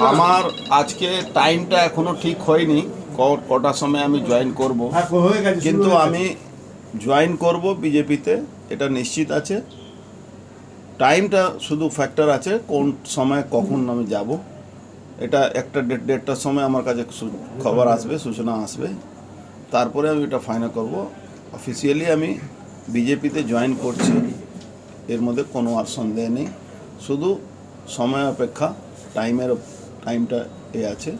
আমার আজকে টাইমটা এখনও ঠিক হয়নি। কটার সময় আমি জয়েন করব। হ্যাঁ, কিন্তু আমি জয়েন করব বিজেপিতে এটা নিশ্চিত আছে। টাইমটা শুধু ফ্যাক্টর আছে কোন সময় কখন আমি যাব। এটা একটা ডেট দেড়টার সময় আমার কাছে খবর আসবে সূচনা আসবে। তারপরে আমি এটা ফাইনাল করব। অফিসিয়ালি আমি বিজেপিতে জয়েন করছি। এর মধ্যে কোনো আর সন্দেহ নেই। শুধু সময় অপেক্ষা টাইমের টাইমটা এ আছে।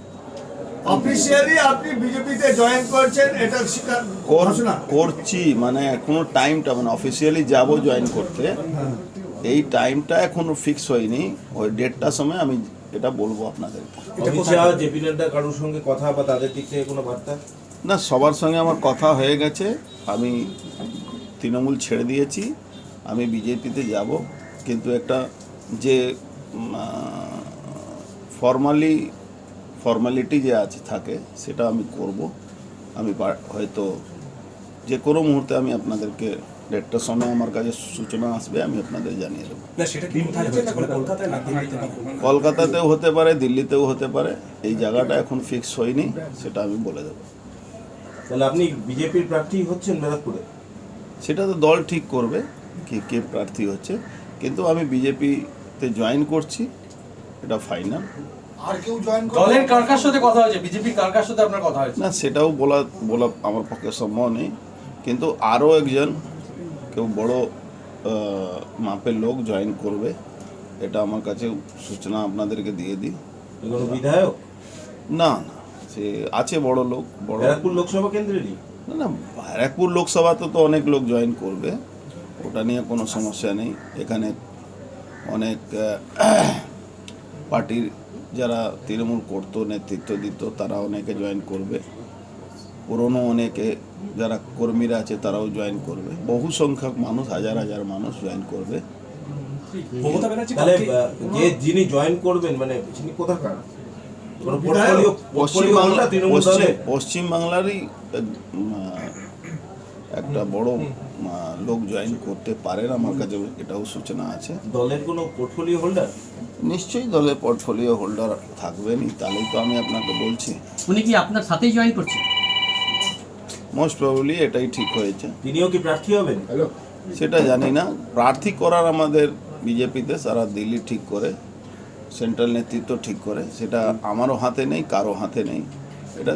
অফিসিয়ালি আপনি বিজেপিতে জয়েন করছেন এটা স্বীকার ঘোষণা করছি মানে এখনও টাইমটা মানে অফিসিয়ালি যাব জয়েন করতে। এই টাইমটা এখনও ফিক্স হয়নি। ওই ডেটটার সময় আমি এটা বলব নাড্ডা কারোর সঙ্গে কথা বা তাদের দিক থেকে কোনো বার্তা? না সবার সঙ্গে আমার কথা হয়ে গেছে। আমি তৃণমূল ছেড়ে দিয়েছি। আমি বিজেপিতে যাব। কিন্তু একটা যে ফর্মালি ফর্মালিটি যে আছে থাকে সেটা আমি করব। আমি হয়তো যে কোনো মুহূর্তে আমি আপনাদেরকে ডেটটার সময় আমার কাছে সূচনা আসবে আমি আপনাদের জানিয়ে দেবো। কলকাতাতেও হতে পারে দিল্লিতেও হতে পারে এই জায়গাটা এখন ফিক্স হয়নি সেটা আমি বলে দেবো। তাহলে আপনি বিজেপির প্রার্থী হচ্ছেন ব্যারাকপুরে? সেটা তো দল ঠিক করবে কে কে প্রার্থী হচ্ছে কিন্তু আমি বিজেপিতে জয়েন করছি এটা ফাইনাল আর কেউ জয়েন দলের কার কার সাথে কথা হয়েছে বিজেপি কার কার সাথে আপনার কথা হয়েছে। না সেটাও বলা বলা আমার পক্ষে সম্ভব নেই। কিন্তু আরও একজন কেউ বড় মাপের লোক জয়েন করবে এটা আমার কাছে সূচনা আপনাদেরকে দিয়ে দিই। কোনো বিধায়ক? না না সে আছে বড় লোক বড় ব্যারাকপুর লোকসভা কেন্দ্রেরই না না ব্যারাকপুর লোকসভাতে তো অনেক লোক জয়েন করবে ওটা নিয়ে কোনো সমস্যা নেই। এখানে অনেক পার্টির যারা তৃণমূল করতো নেতৃত্ব দিত তারা অনেকে জয়েন করবে। পুরনো অনেকে যারা কর্মীরা আছে তারাও জয়েন করবে। বহু সংখ্যক মানুষ হাজার হাজার মানুষ জয়েন করবে। যে যিনি জয়েন করবেন মানে তিনি কোথাকার? তৃণমূল পশ্চিম? পশ্চিমবাংলারই একটা বড় লোক জয়েন করতে পারেন আমার কাছে এটাও সূচনা আছে। দলের কোনো পোর্টফোলিও হোল্ডার নিশ্চয়ই দলের পোর্টফোলিও হোল্ডার থাকবেনই তাহলেই তো আমি আপনাকে বলছি। উনি কি আপনার সাথেই জয়েন করছেন? মোস্ট প্রবাবলি এটাই ঠিক হয়েছে। তিনিও কি প্রার্থী হবেন? সেটা জানি না। প্রার্থী করার আমাদের বিজেপিতে সারা দিল্লি ঠিক করে সেন্ট্রাল নেতৃত্ব ঠিক করে সেটা আমারও হাতে নেই কারও হাতে নেই। এটা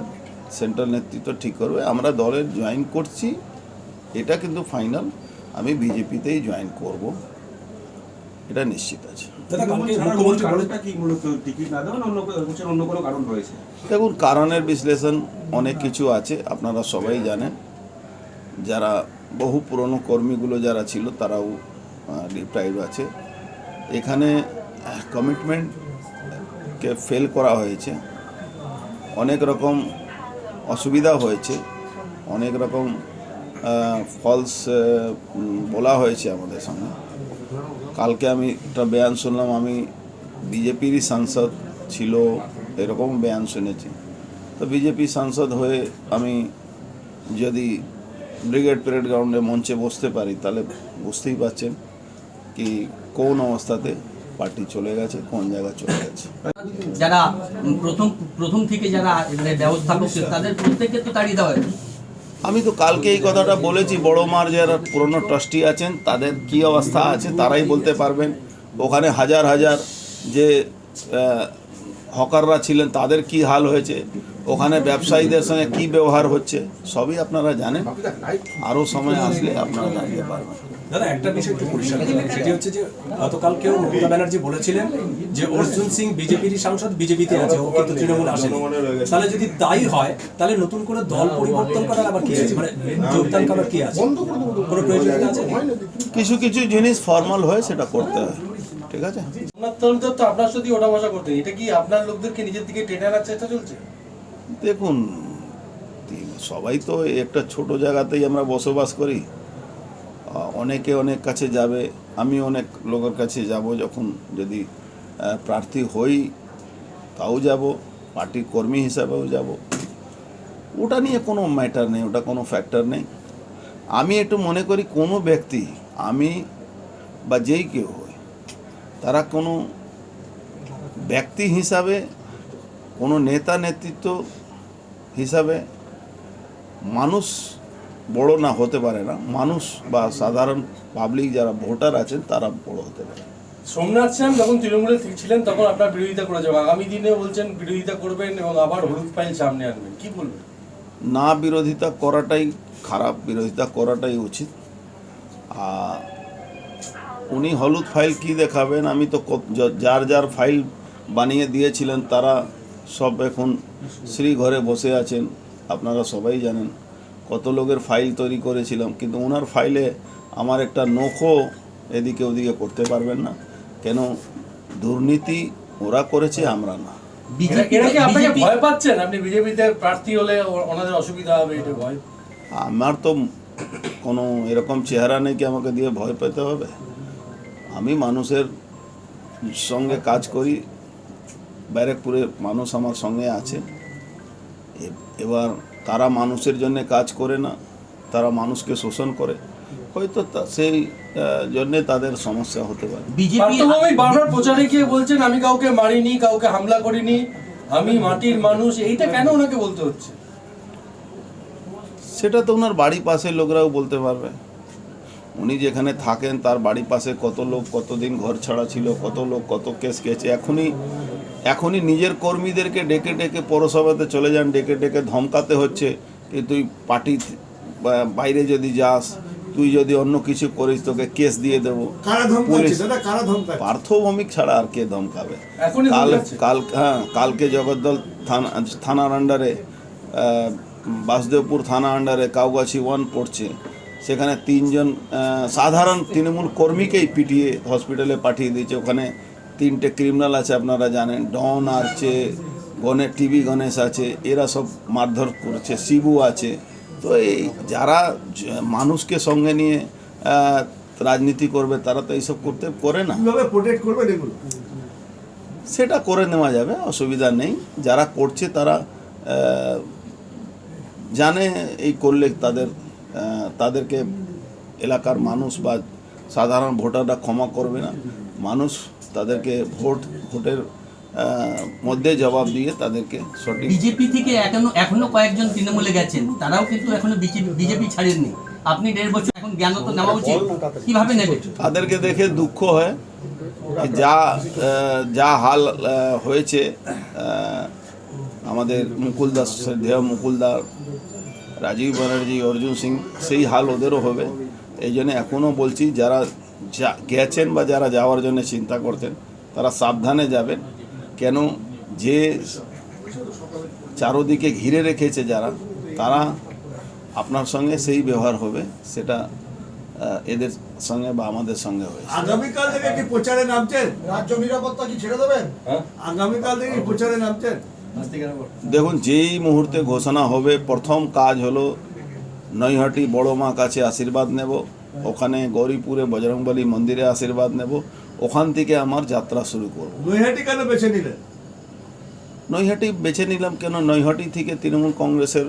সেন্ট্রাল নেতৃত্ব ঠিক করবে। আমরা দলের জয়েন করছি এটা কিন্তু ফাইনাল আমি বিজেপিতেই জয়েন করব। এটা নিশ্চিত আছে। দেখুন কারণের বিশ্লেষণ অনেক কিছু আছে আপনারা সবাই জানেন। যারা বহু পুরনো কর্মীগুলো যারা ছিল তারাও ডিপ্রাইভ আছে। এখানে কমিটমেন্টকে ফেল করা হয়েছে। অনেক রকম অসুবিধা হয়েছে। অনেক রকম ফলস বলা হয়েছে আমাদের সঙ্গে কালকে আমি একটা বয়ান শুনলাম, আমি বিজেপিরই সাংসদ ছিল, এরকম বয়ান শুনেছি। তো বিজেপি সাংসদ হয়ে আমি যদি ব্রিগেড প্যারেড গ্রাউন্ডে মঞ্চে বসতে পারি, তাহলে বুঝতেই পারছেন কি, কোন অবস্থাতে পার্টি চলে গেছে, কোন জায়গায় চলে গেছে। যারা প্রথম প্রথম থেকে যারা মানে ব্যবস্থাপক তাদের প্রত্যেককে তো তাড়িয়ে দেওয়া হয়েছে। আমি তো কালকে এই কথাটা বলেছি, বড় মার যারা পুরনো ট্রাস্টি আছেন, তাদের কি অবস্থা আছে তারাই বলতে পারবেন। ওখানে হাজার হাজার যে হকাররা ছিলেন তাদের কি হাল হয়েছে ওখানে ব্যবসায়ীদের সঙ্গে কি ব্যবহার হচ্ছে সবই আপনারা জানেন। আরও সময় আসলে আপনারা জানতে পারবেন। দাদা একটা বিষয় একটু পরিষ্কার সেটি হচ্ছে যে গতকালকেও মমতা ব্যানার্জি বলেছিলেন যে অর্জুন সিং বিজেপির সাংসদ বিজেপিতে আছে ও কিন্তু তৃণমূল আসেনি। তাহলে যদি তাই হয় তাহলে নতুন করে দল পরিবর্তন করার আবার কি আছে? মানে যোগদান করার কি আছে? কোনো প্রয়োজনীয়তা আছে? কিছু কিছু জিনিস ফর্মাল হয়ে সেটা করতে হয়। ঠিক আছে? তরফদার তো আপনার সাথে ওঠা বসা করতেন এটা কি আপনার লোকদেরকে নিজের দিকে টেনে আনার চেষ্টা চলছে? দেখুন সবাই তো একটা ছোট জায়গাতেই আমরা বসবাস করি। অনেকে অনেক কাছে যাবে। আমি অনেক লোকের কাছে যাব যখন যদি প্রার্থী হই তাও যাব। পার্টির কর্মী হিসাবেও যাব। ওটা নিয়ে কোনো ম্যাটার নেই ওটা কোনো ফ্যাক্টর নেই। আমি একটু মনে করি কোনো ব্যক্তি আমি বা যেই কেউ তারা কোনো ব্যক্তি হিসাবে কোনো নেতা নেতৃত্ব হিসাবে মানুষ বড় না হতে পারে না। মানুষ বা সাধারণ পাবলিক যারা ভোটার আছেন তারা বড় হতে পারে। সোমনাথ শ্যাম যখন তৃণমূলে ছিলেন তখন আপনার বিরোধিতা করেছে আগামী দিনে বলছেন বিরোধিতা করবেন এবং আবার হলুদ ফাইল সামনে আনবেন। কি বলবেন? না বিরোধিতা করাটাই খারাপ বিরোধিতা করাটাই উচিত। আর উনি হলুদ ফাইল কি দেখাবেন? আমি তো যার যার ফাইল বানিয়ে দিয়েছিলেন তারা সব এখন শ্রী ঘরে বসে আছেন। আপনারা সবাই জানেন কত লোকের ফাইল তৈরি করেছিলাম কিন্তু ওনার ফাইলে আমার একটা নখও এদিকে ওদিকে করতে পারবেন না। কেন দুর্নীতি ওরা করেছে আমরা না। এরা- এরা কি আপনাকে বিজেপি ভয় পাচ্ছেন আপনি বিজেপিতে প্রার্থী হলে ও- ওনাদের অসুবিধা হবে এটা ভয়। আমার তো কোনো এরকম চেহারা নেই কি আমাকে দিয়ে ভয় পেতে হবে? আমি মানুষের সঙ্গে কাজ করি ব্যারেকপুরে মানুষ আমার সঙ্গে আছে। এবার তারা মানুষের জন্য কাজ করে না তারা মানুষকে শোষণ করে। হয়তো সেই জন্যে তাদের সমস্যা হতে পারে। বিজেপি বারবার প্রচারে গিয়ে বলছেন আমি কাউকে মারিনি কাউকে হামলা করিনি আমি মাটির মানুষ। এইটা কেন ওনাকে বলতে হচ্ছে? সেটা তো ওনার বাড়ি পাশের লোকরাও বলতে পারবে। উনি যেখানে থাকেন তার বাড়ি পাশে কত লোক কতদিন ঘর ছাড়া ছিল কত লোক কত কেস গেছে এখনই এখনই নিজের কর্মীদেরকে ডেকে ডেকে পৌরসভাতে চলে যান ডেকে ডেকে ধমকাতে হচ্ছে কি তুই পার্টি বাইরে যদি যাস তুই যদি অন্য কিছু করিস তোকে কেস দিয়ে দেবো। পার্থভৌমিক ছাড়া আর কে ধমকাবে? কাল কাল হ্যাঁ কালকে জগদ্দল থানা থানার আন্ডারে বাসদেবপুর বাসুদেবপুর থানা আন্ডারে কাউগাছি ওয়ান পড়ছে। সেখানে তিনজন সাধারণ তৃণমূল কর্মীকেই পিটিয়ে হসপিটালে পাঠিয়ে দিয়েছে। ওখানে তিনটে ক্রিমিনাল আছে আপনারা জানেন। ডন আছে গণে টিভি গণেশ আছে এরা সব মারধর করছে শিবু আছে। তো এই যারা মানুষকে সঙ্গে নিয়ে রাজনীতি করবে তারা তো এইসব করতে করে না। সেটা করে নেওয়া যাবে অসুবিধা নেই। যারা করছে তারা জানে এই করলে তাদের তাদেরকে এলাকার মানুষ বা সাধারণ ভোটাররা ক্ষমা করবে না। মানুষ তাদেরকে ভোট ভোটের মধ্যে জবাব দিয়ে তাদেরকে সঠিক বিজেপি থেকে এখনও এখনও কয়েকজন তৃণমূলে গেছেন। তারাও কিন্তু এখনও বিজেপি ছাড়েননি। আপনি দেড় বছর এখন জ্ঞান তো নেওয়া উচিত। কীভাবে নেবে? তাদেরকে দেখে দুঃখ হয় যা যা হাল হয়েছে আমাদের মুকুলদাস শ্রদ্ধেয় মুকুলদার রাজীব ব্যানার্জি অর্জুন সিং সেই হাল ওদেরও হবে। এই জন্য এখনও বলছি যারা যা গেছেন বা যারা যাওয়ার জন্য চিন্তা করতেন তারা সাবধানে যাবেন। কেন যে চারোদিকে ঘিরে রেখেছে যারা তারা আপনার সঙ্গে সেই ব্যবহার হবে সেটা এদের সঙ্গে বা আমাদের সঙ্গে হয়েছে। আগামীকাল থেকে কি প্রচারে নামছেন? রাজ্য নিরাপত্তা কি ছেড়ে দেবেন? হ্যাঁ। আগামীকাল থেকে প্রচারে নামছেন? দেখুন যেই মুহূর্তে ঘোষণা হবে প্রথম কাজ হলো নৈহাটি বড় মা কাছে আশীর্বাদ নেব ওখানে গৌরীপুরে বজরংবলী মন্দিরে আশীর্বাদ নেব ওখান থেকে আমার যাত্রা শুরু করব। নৈহাটি কেন বেছে নিলেন? নৈহাটি বেছে নিলাম কেন? নৈহাটি থেকে তৃণমূল কংগ্রেসের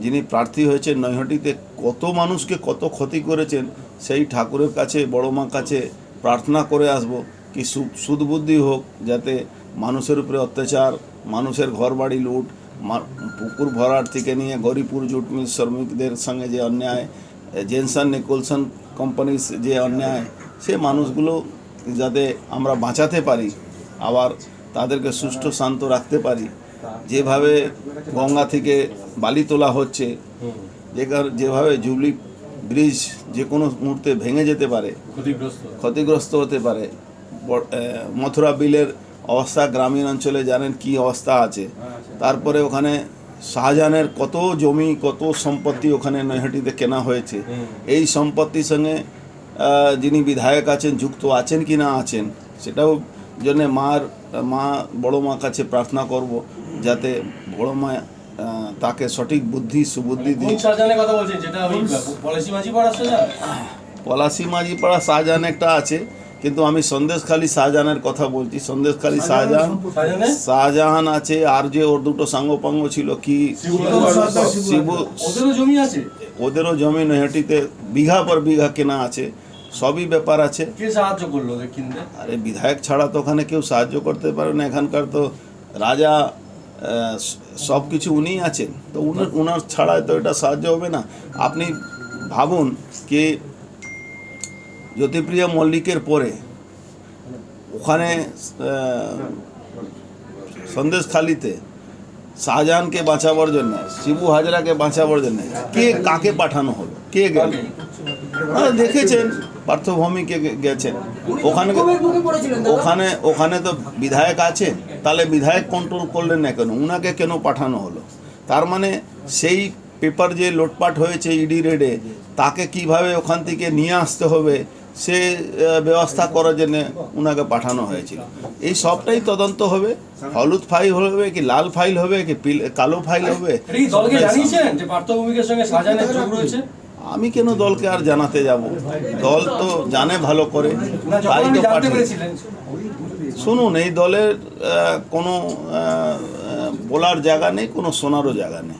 যিনি প্রার্থী হয়েছেন নৈহাটিতে কত মানুষকে কত ক্ষতি করেছেন সেই ঠাকুরের কাছে বড় মা কাছে প্রার্থনা করে আসব। কি সু- সুদবুদ্ধি হোক যাতে মানুষের উপরে অত্যাচার মানুষের ঘর বাড়ি লুট পুকুর ভরাট থেকে নিয়ে গরিপুর জুট মিল শ্রমিকদের সঙ্গে যে অন্যায় জেনসন নিকোলসন কোম্পানির যে অন্যায় সে মানুষগুলো যাতে আমরা বাঁচাতে পারি আবার তাদেরকে সুষ্ঠু শান্ত রাখতে পারি। যেভাবে গঙ্গা থেকে বালি তোলা হচ্ছে যে যেভাবে জুবলি ব্রিজ যে কোনো মুহূর্তে ভেঙে যেতে পারে ক্ষতিগ্রস্ত। ক্ষতিগ্রস্ত হতে পারে মথুরা বিলের অবস্থা গ্রামীণ অঞ্চলে জানেন কি অবস্থা আছে। তারপরে ওখানে শাহজাহানের কত জমি কত সম্পত্তি ওখানে নৈহাটিতে কেনা হয়েছে। এই সম্পত্তির সঙ্গে যিনি বিধায়ক আছেন যুক্ত আছেন কি না আছেন সেটাও জন্য মার মা বড় মা কাছে প্রার্থনা করব যাতে বড় মা তাকে সঠিক বুদ্ধি সুবুদ্ধি কোন দিয়ে শাহজাহানের কথা বলছেন? যেটা ওই পলিসি মাঝি পাড়া পলাশি মাঝিপাড়া শাহজাহান একটা আছে। কিন্তু আমি সন্দেশখালী শাহজাহানের কথা বলছি। সন্দেশখালী শাহজাহান শাহজাহান আছে আর যে ওর দুটো সাঙ্গপাঙ্গ ছিল কি? শিবু ওদেরও জমি আছে? ওদেরও জমি নৈহাটিতে বিঘা পর বিঘা কেনা আছে। সবই ব্যাপার আছে। সাহায্য করল আরে বিধায়ক ছাড়া তো ওখানে কেউ সাহায্য করতে পারে না। এখানকার তো রাজা সব কিছু উনিই আছেন। তো উনার উনার ছাড়াই তো এটা সাহায্য হবে না। আপনি ভাবুন কি জ্যোতিপ্রিয়া মল্লিকের পরে ওখানে সন্দেশখালিতে শাহজাহানকে বাঁচাবার জন্য শিবু হাজরাকে বাঁচাবার জন্য কে কাকে পাঠানো হলো? কে গেল? আপনারা দেখেছেন পার্থভূমিকে গেছেন। ওখানে ওখানে ওখানে তো বিধায়ক আছেন তাহলে বিধায়ক কন্ট্রোল করলেন না কেন? উনাকে কেন পাঠানো হলো? তার মানে সেই পেপার যে লোটপাট হয়েছে ইডি রেডে তাকে কীভাবে ওখান থেকে নিয়ে আসতে হবে? সে ব্যবস্থা করার জন্য ওনাকে পাঠানো হয়েছিল। এই সবটাই তদন্ত হবে। হলুদ ফাইল হবে কি লাল ফাইল হবে কি কালো ফাইল হবে? আমি কেন দলকে আর জানাতে যাব? দল তো জানে ভালো করে। তাই তো শুনুন এই দলের কোনো বলার জায়গা নেই কোনো শোনারও জায়গা নেই।